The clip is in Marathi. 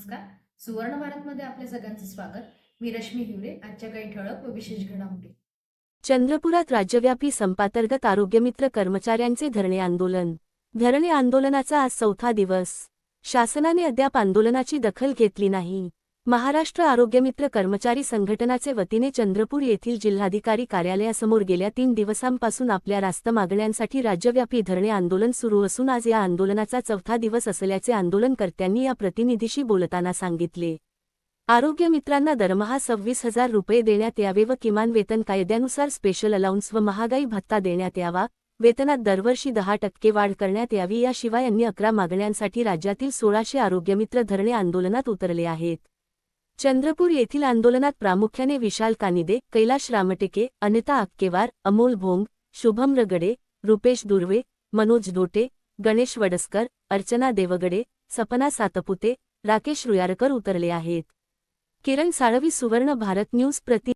नमस्कार. सुवर्ण भारतमध्ये आपल्या सगळ्यांचं स्वागत. मी रश्मी हिवरे आजच्या काही ठळक व विशेष घडामोडी. चंद्रपुरात राज्यव्यापी संपातर्गत आरोग्यमित्र कर्मचाऱ्यांचे धरणे आंदोलन. धरणे आंदोलनाचा आज चौथा दिवस. शासनाने अद्याप आंदोलनाची दखल घेतली नाही. महाराष्ट्र आरोग्यमित्र कर्मचारी संघटनाचे वतीने चंद्रपूर येथील जिल्हाधिकारी कार्यालयासमोर गेल्या तीन दिवसांपासून आपल्या रास्त मागण्यांसाठी राज्यव्यापी धरणे आंदोलन सुरू असून आज या आंदोलनाचा चौथा दिवस असल्याचे आंदोलनकर्त्यांनी या प्रतिनिधीशी बोलताना सांगितले. आरोग्यमित्रांना दरमहा सव्वीस हजार रुपये देण्यात यावे व किमान वेतन कायद्यानुसार स्पेशल अलाउन्स व महागाई भत्ता देण्यात यावा. वेतनात दरवर्षी दहा टक्के वाढ करण्यात यावी याशिवाय अन्य अकरा मागण्यांसाठी राज्यातील सोळाशे आरोग्यमित्र धरणे आंदोलनात उतरले आहेत. चंद्रपूर येथील आंदोलनात प्रामुख्याने विशाल कानिदे कैलाश रामटेके अनिता आक्केवार अमोल भोंग शुभम रगडे रुपेश दुर्वे मनोज दोटे गणेश वडसकर अर्चना देवगडे सपना सातपुते राकेश रुयारकर उतरले आहेत. किरण साळवी सुवर्ण भारत न्यूज प्रति